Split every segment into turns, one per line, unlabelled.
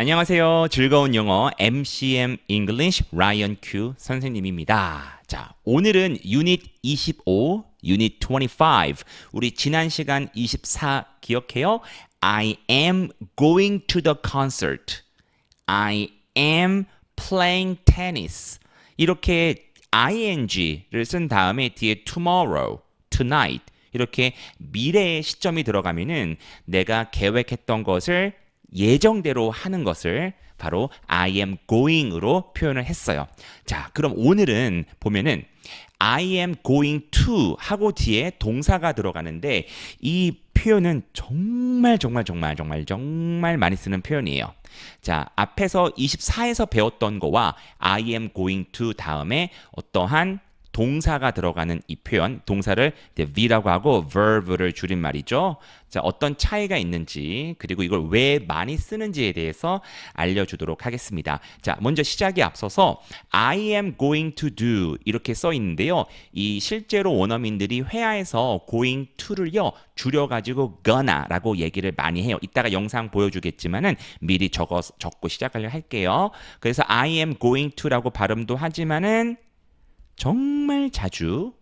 안녕하세요. 즐거운 영어 MCM English 라이언 큐 선생님입니다. 자, 오늘은 유닛 25, 유닛 25. 우리 지난 시간 24 기억해요? I am going to the concert. I am playing tennis. 이렇게 ing를 쓴 다음에 뒤에 tomorrow, tonight 이렇게 미래의 시점이 들어가면은 내가 계획했던 것을 예정대로 하는 것을 바로 I am going으로 표현을 했어요. 자, 그럼 오늘은 보면은 I am going to 하고 뒤에 동사가 들어가는데 이 표현은 정말 정말 정말 정말 정말 많이 쓰는 표현이에요. 자, 앞에서 24에서 배웠던 거와 I am going to 다음에 어떠한 동사가 들어가는 이 표현, 동사를 V라고 하고 verb를 줄인 말이죠. 자, 어떤 차이가 있는지, 그리고 이걸 왜 많이 쓰는지에 대해서 알려주도록 하겠습니다. 자, 먼저 시작에 앞서서 I am going to do 이렇게 써 있는데요. 이 실제로 원어민들이 회화에서 going to를요, 줄여가지고 gonna라고 얘기를 많이 해요. 이따가 영상 보여주겠지만은 미리 적어, 적고 시작하려 할게요. 그래서 I am going to라고 발음도 하지만은 정말 자주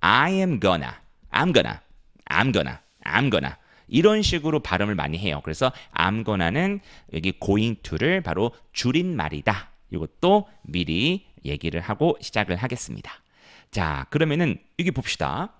I am gonna, I'm gonna, I'm gonna, I'm gonna 이런 식으로 발음을 많이 해요. 그래서 I'm gonna는 여기 going to를 바로 줄인 말이다. 이것도 미리 얘기를 하고 시작을 하겠습니다. 자, 그러면은 여기 봅시다.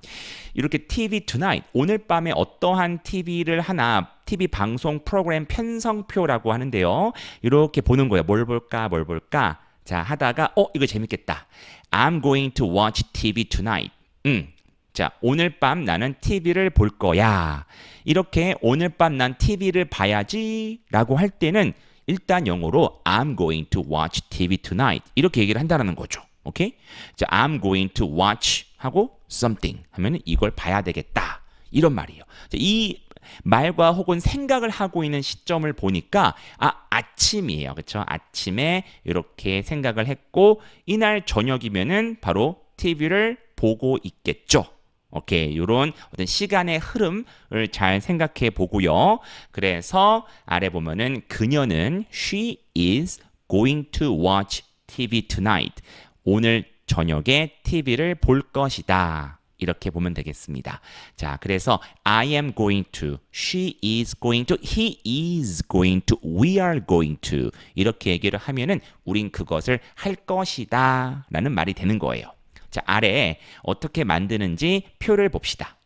이렇게 TV Tonight 오늘 밤에 어떠한 TV를 하나 TV 방송 프로그램 편성표라고 하는데요. 이렇게 보는 거예요. 뭘 볼까, 뭘 볼까. 자, 하다가 어, 이거 재밌겠다. I'm going to watch TV tonight. 음. 자, 오늘 밤 나는 TV를 볼 거야. 이렇게 오늘 밤 난 TV를 봐야지라고 할 때는 일단 영어로 I'm going to watch TV tonight. 이렇게 얘기를 한다는 거죠. 오케이? 자, I'm going to watch 하고 something 하면 이걸 봐야 되겠다. 이런 말이에요. 자, 이 말과 혹은 생각을 하고 있는 시점을 보니까 아 아침이에요. 그렇죠? 아침에 이렇게 생각을 했고 이날 저녁이면은 바로 TV를 보고 있겠죠. 오케이. 요런 어떤 시간의 흐름을 잘 생각해 보고요. 그래서 아래 보면은 그녀는 she is going to watch TV tonight. 오늘 저녁에 TV를 볼 것이다. 이렇게 보면 되겠습니다. 자, 그래서 I am going to, she is going to, he is going to, we are going to 이렇게 얘기를 하면은 우린 그것을 할 것이다 라는 말이 되는 거예요. 자, 아래에 어떻게 만드는지 표를 봅시다.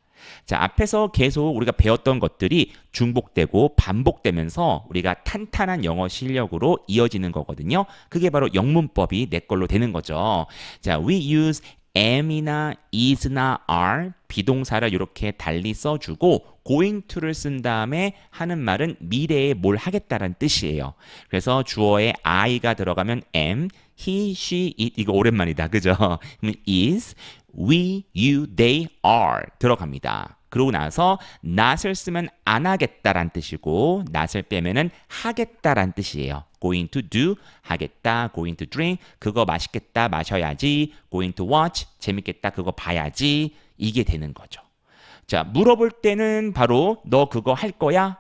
자, 앞에서 계속 우리가 배웠던 것들이 중복되고 반복되면서 우리가 탄탄한 영어 실력으로 이어지는 거거든요. 그게 바로 영문법이 내 걸로 되는 거죠. 자, we use am이나 is나 are 비동사를 이렇게 달리 써주고 going to를 쓴 다음에 하는 말은 미래에 뭘 하겠다는 뜻이에요. 그래서 주어에 I가 들어가면 am, he, she, it 이거 오랜만이다. 그죠? is, we, you, they, are 들어갑니다. 그러고 나서 not을 쓰면 안 하겠다란 뜻이고 not을 빼면은 하겠다란 뜻이에요. going to do 하겠다, going to drink 그거 맛있겠다, 마셔야지, going to watch 재밌겠다, 그거 봐야지 이게 되는 거죠. 자, 물어볼 때는 바로 너 그거 할 거야?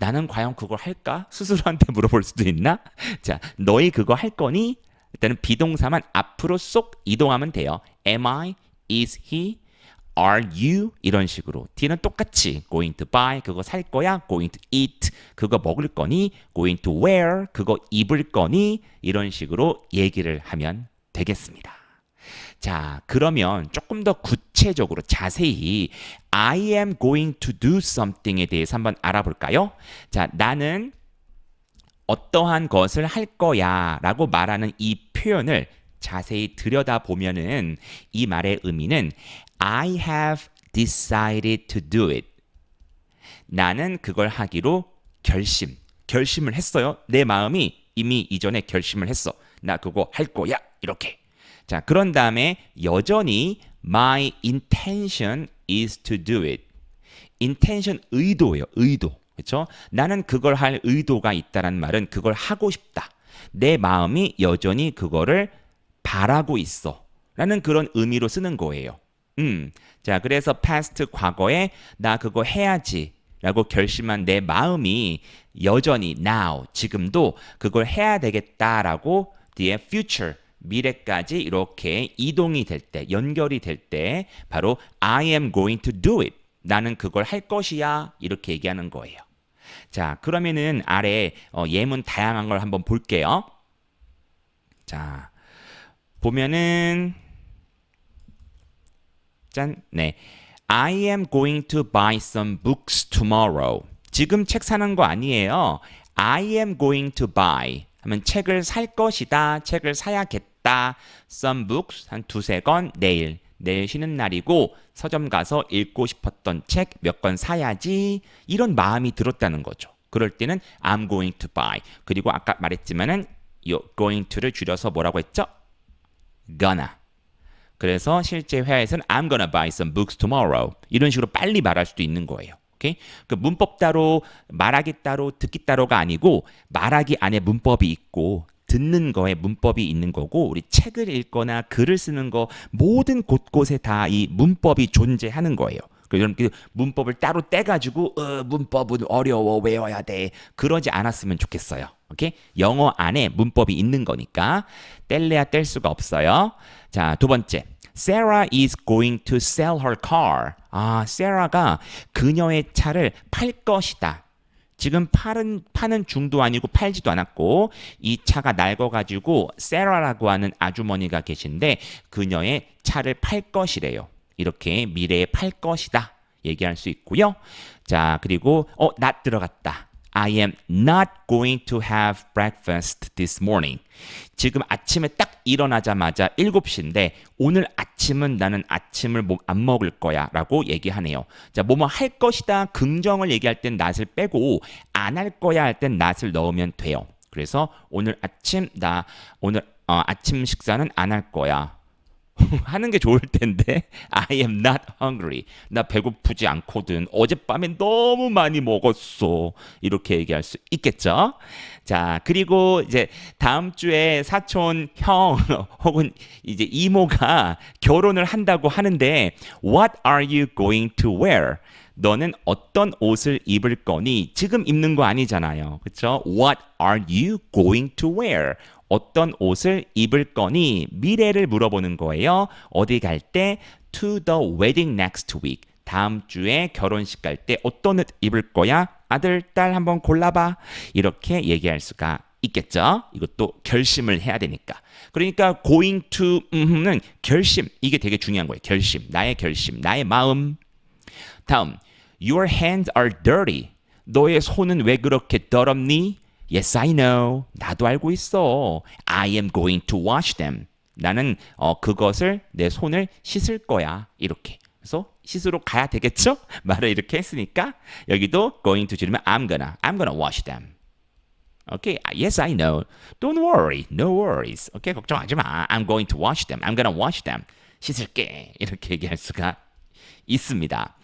나는 과연 그걸 할까? 스스로한테 물어볼 수도 있나? 자, 너희 그거 할 거니? 일단은 비동사만 앞으로 쏙 이동하면 돼요. Am I? Is he? Are you? 이런 식으로. D는 똑같이 going to buy 그거 살 거야. going to eat 그거 먹을 거니. going to wear 그거 입을 거니. 이런 식으로 얘기를 하면 되겠습니다. 자, 그러면 조금 더 구체적으로 자세히 I am going to do something에 대해서 한번 알아볼까요? 자, 나는 어떠한 것을 할 거야 라고 말하는 이 표현을 자세히 들여다보면은 이 말의 의미는 I have decided to do it. 나는 그걸 하기로 결심, 결심을 했어요. 내 마음이 이미 이전에 결심을 했어. 나 그거 할 거야. 이렇게. 자, 그런 다음에 여전히 my intention is to do it. intention 의도예요. 의도. 그렇죠? 나는 그걸 할 의도가 있다라는 말은 그걸 하고 싶다. 내 마음이 여전히 그거를 바라고 있어. 라는 그런 의미로 쓰는 거예요. 음. 자, 그래서 past 과거에 나 그거 해야지. 라고 결심한 내 마음이 여전히 now 지금도 그걸 해야 되겠다라고 뒤에 future 미래까지 이렇게 이동이 될 때, 연결이 될 때 바로 I am going to do it. 나는 그걸 할 것이야. 이렇게 얘기하는 거예요. 자, 그러면은 아래 어, 예문 다양한 걸 한번 볼게요. 자, 보면은 짠, 네. I am going to buy some books tomorrow. 지금 책 사는 거 아니에요. I am going to buy. 하면 책을 살 것이다. 책을 사야겠다. Some books 한 두세 권 내일. 내일 쉬는 날이고 서점 가서 읽고 싶었던 책 몇 권 사야지. 이런 마음이 들었다는 거죠. 그럴 때는 I'm going to buy. 그리고 아까 말했지만은 요 going to를 줄여서 뭐라고 했죠? gonna. 그래서 실제 회화에서는 I'm gonna buy some books tomorrow. 이런 식으로 빨리 말할 수도 있는 거예요. 오케이? 그 문법 따로 말하기 따로 듣기 따로가 아니고 말하기 안에 문법이 있고 듣는 거에 문법이 있는 거고 우리 책을 읽거나 글을 쓰는 거 모든 곳곳에 다 이 문법이 존재하는 거예요. 그럼 그 문법을 따로 떼가지고 어, 문법은 어려워 외워야 돼 그러지 않았으면 좋겠어요. 오케이? 영어 안에 문법이 있는 거니까 뗄래야 뗄 수가 없어요. 자, 두 번째. Sarah is going to sell her car. 아, 세라가 그녀의 차를 팔 것이다. 지금 파는 파는 중도 아니고 팔지도 않았고 이 차가 낡아가지고 세라라고 하는 아주머니가 계신데 그녀의 차를 팔 것이래요. 이렇게 미래에 팔 것이다 얘기할 수 있고요. 자 그리고 어 not 들어갔다. I am not going to have breakfast this morning. 지금 아침에 딱 일어나자마자 7시인데 오늘 아침은 나는 아침을 뭐안 먹을 거야 라고 얘기하네요. 자, 뭐뭐 할 것이다 긍정을 얘기할 땐 not을 빼고 안 할 거야 할 땐 not을 넣으면 돼요. 그래서 오늘 아침 나 오늘 어, 아침 식사는 안 할 거야. 하는 게 좋을 텐데 I am not hungry. 나 배고프지 않거든. 어젯밤에 너무 많이 먹었어. 이렇게 얘기할 수 있겠죠? 자, 그리고 이제 다음 주에 사촌 형 혹은 이제 이모가 결혼을 한다고 하는데 What are you going to wear? 너는 어떤 옷을 입을 거니? 지금 입는 거 아니잖아요. 그렇죠? What are you going to wear? 어떤 옷을 입을 거니? 미래를 물어보는 거예요. 어디 갈 때? To the wedding next week. 다음 주에 결혼식 갈 때 어떤 옷 입을 거야? 아들, 딸 한번 골라봐. 이렇게 얘기할 수가 있겠죠? 이것도 결심을 해야 되니까. 그러니까 going to는 결심. 이게 되게 중요한 거예요. 결심. 나의 결심. 나의 마음. 다음, your hands are dirty. 너의 손은 왜 그렇게 더럽니? Yes, I know. 나도 알고 있어. I am going to wash them. 나는 어, 그것을 내 손을 씻을 거야. 이렇게. 그래서 씻으러 가야 되겠죠? 말을 이렇게 했으니까 여기도 going to 줄이면 I'm gonna, I'm gonna wash them. Okay, yes, I know. Don't worry, no worries. Okay, 걱정하지 마. I'm going to wash them. I'm gonna wash them. 씻을게. 이렇게 얘기할 수가 있습니다.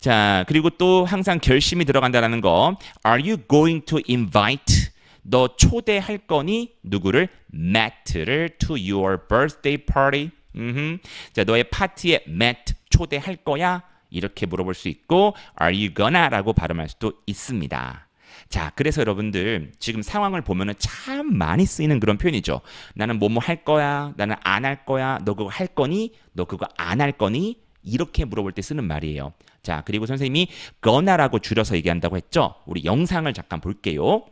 자, 그리고 또 항상 결심이 들어간다는 거. Are you going to invite? 너 초대할 거니? 누구를? Matt를 to your birthday party? 음흠. 자, 너의 파티에 Matt 초대할 거야? 이렇게 물어볼 수 있고 Are you gonna? 라고 발음할 수도 있습니다. 자, 그래서 여러분들 지금 상황을 보면은 참 많이 쓰이는 그런 표현이죠. 나는 뭐뭐 할 거야, 나는 안 할 거야, 너 그거 할 거니, 너 그거 안 할 거니, 이렇게 물어볼 때 쓰는 말이에요. 자, 그리고 선생님이 gonna'라고 줄여서 얘기한다고 했죠. 우리 영상을 잠깐 볼게요.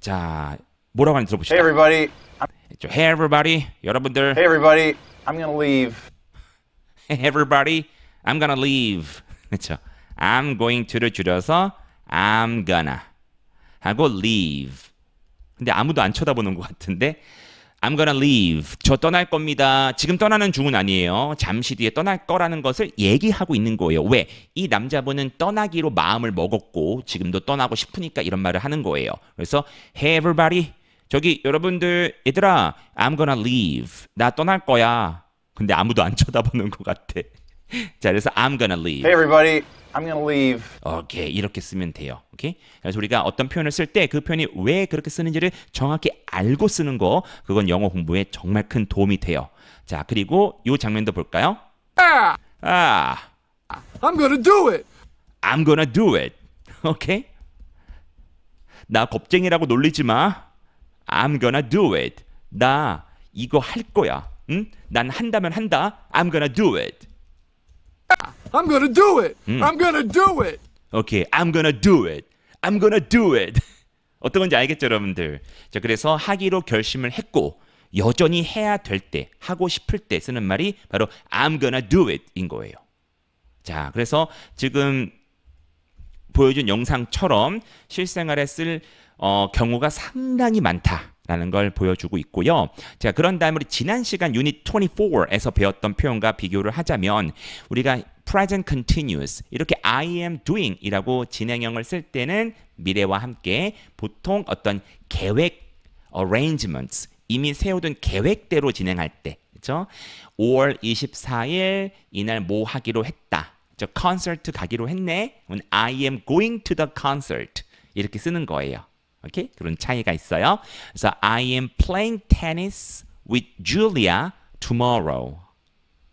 자, 뭐라고 하는지 들어보시죠.
Hey everybody.
Hey everybody, 여러분들.
Hey everybody. I'm gonna leave.
Hey everybody, I'm gonna leave. 그렇죠. I'm going to를 줄여서 I'm gonna 하고 leave. 근데 아무도 안 쳐다보는 것 같은데 I'm gonna leave. 저 떠날 겁니다. 지금 떠나는 중은 아니에요. 잠시 뒤에 떠날 거라는 것을 얘기하고 있는 거예요. 왜? 이 남자분은 떠나기로 마음을 먹었고 지금도 떠나고 싶으니까 이런 말을 하는 거예요. 그래서 Hey everybody. 저기 여러분들 얘들아 I'm gonna leave. 나 떠날 거야. 근데 아무도 안 쳐다보는 것 같아. 자, 그래서 I'm gonna leave.
Hey everybody. I'm gonna leave.
오케이 이렇게 쓰면 돼요. 오케이. 그래서 우리가 어떤 표현을 쓸 때 그 표현이 왜 그렇게 쓰는지를 정확히 알고 쓰는 거 그건 영어 공부에 정말 큰 도움이 돼요. 자 그리고 이 장면도 볼까요? 아,
I'm gonna do it.
I'm gonna do it. 오케이? 나 겁쟁이라고 놀리지 마. I'm gonna do it. 나 이거 할 거야. 응? 난 한다면 한다. I'm gonna do it.
I'm gonna do it. I'm gonna do it.
오케이. I'm gonna do it. I'm gonna do it. 어떤 건지 알겠죠, 여러분들? 자, 그래서 하기로 결심을 했고 여전히 해야 될 때, 하고 싶을 때 쓰는 말이 바로 I'm gonna do it인 거예요. 자, 그래서 지금 보여준 영상처럼 실생활에 쓸 어, 경우가 상당히 많다 라는 걸 보여주고 있고요. 자, 그런 다음에 우리 지난 시간 유닛 24에서 배웠던 표현과 비교를 하자면 우리가 present continuous 이렇게 I am doing이라고 진행형을 쓸 때는 미래와 함께 보통 어떤 계획 arrangements 이미 세워둔 계획대로 진행할 때 그렇죠? 5월 24일 이날 뭐 하기로 했다. 저 콘서트 가기로 했네. I am going to the concert 이렇게 쓰는 거예요. 오케이? 그런 차이가 있어요. 그래서 I am playing tennis with Julia tomorrow.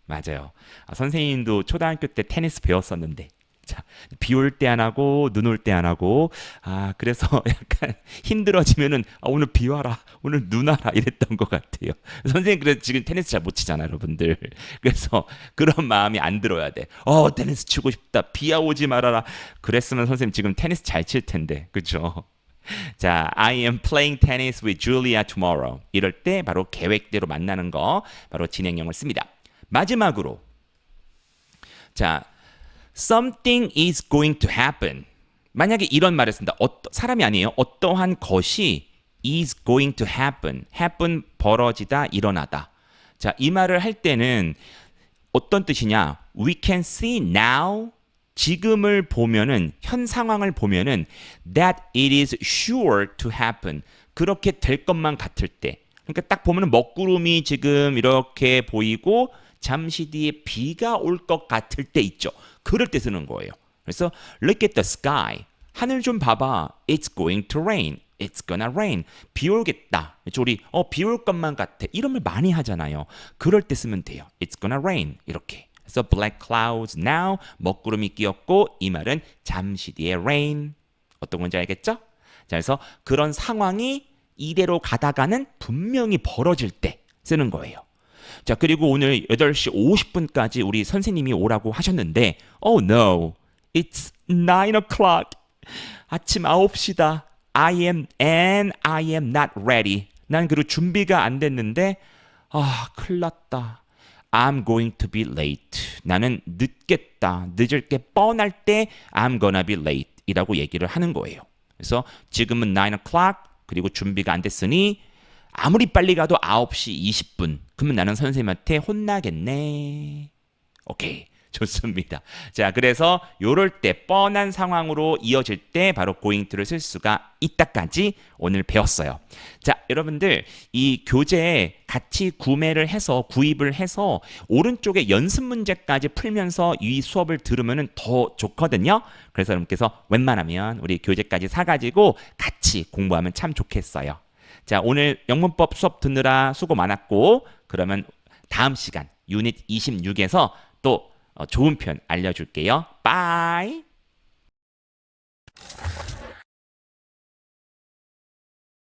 맞아요. 아, 선생님도 초등학교 때 테니스 배웠었는데. 자, 비올 때 안 하고 눈 올 때 안 하고 아 그래서 약간 힘들어지면은 아, 오늘 비 와라 오늘 눈 와라 이랬던 것 같아요 선생님 그래서 지금 테니스 잘 못 치잖아 여러분들 그래서 그런 마음이 안 들어야 돼어 테니스 치고 싶다 비야 오지 말아라 그랬으면 선생님 지금 테니스 잘 칠 텐데 그죠 자, I am playing tennis with Julia tomorrow. 이럴 때 바로 계획대로 만나는 거 바로 진행형을 씁니다. 마지막으로 자, something is going to happen. 만약에 이런 말을 쓴다. 어떠, 사람이 아니에요. 어떠한 것이 is going to happen. happen 벌어지다, 일어나다. 자, 이 말을 할 때는 어떤 뜻이냐? We can see now 지금을 보면은 현 상황을 보면은 that it is sure to happen. 그렇게 될 것만 같을 때. 그러니까 딱 보면은 먹구름이 지금 이렇게 보이고 잠시 뒤에 비가 올 것 같을 때 있죠. 그럴 때 쓰는 거예요. 그래서 look at the sky. 하늘 좀 봐봐. It's going to rain. It's gonna rain. 비. 그렇죠? 우리 어, 비 올 것만 같아. 이런 말 많이 하잖아요. 그럴 때 쓰면 돼요. It's gonna rain. 이렇게. 그래서 black clouds now 먹구름이 끼었고 이 말은 잠시 뒤에 rain. 어떤 건지 알겠죠? 자, 그래서 그런 상황이 이대로 가다가는 분명히 벌어질 때 쓰는 거예요. 자, 그리고 오늘 8시 50분까지 우리 선생님이 오라고 하셨는데, oh no, it's 9 o'clock. 아침 9시다. I am and I am not ready. 난 그리고 준비가 안 됐는데, 아, 큰일 났다. I'm going to be late. 나는 늦겠다. 늦을 게 뻔할 때 I'm gonna be late 이라고 얘기를 하는 거예요. 그래서 지금은 9 o'clock 그리고 준비가 안 됐으니 아무리 빨리 가도 9시 20분. 그러면 나는 선생님한테 혼나겠네. 오케이. 좋습니다. 자, 그래서 요럴 때 뻔한 상황으로 이어질 때 바로 going to를 쓸 수가 있다까지 오늘 배웠어요. 자, 여러분들 이 교재에 같이 구매를 해서 구입을 해서 오른쪽에 연습 문제까지 풀면서 이 수업을 들으면 더 좋거든요. 그래서 여러분께서 웬만하면 우리 교재까지 사가지고 같이 공부하면 참 좋겠어요. 자, 오늘 영문법 수업 듣느라 수고 많았고, 그러면 다음 시간 유닛 26에서 또 어, 좋은 편 알려줄게요. 빠이!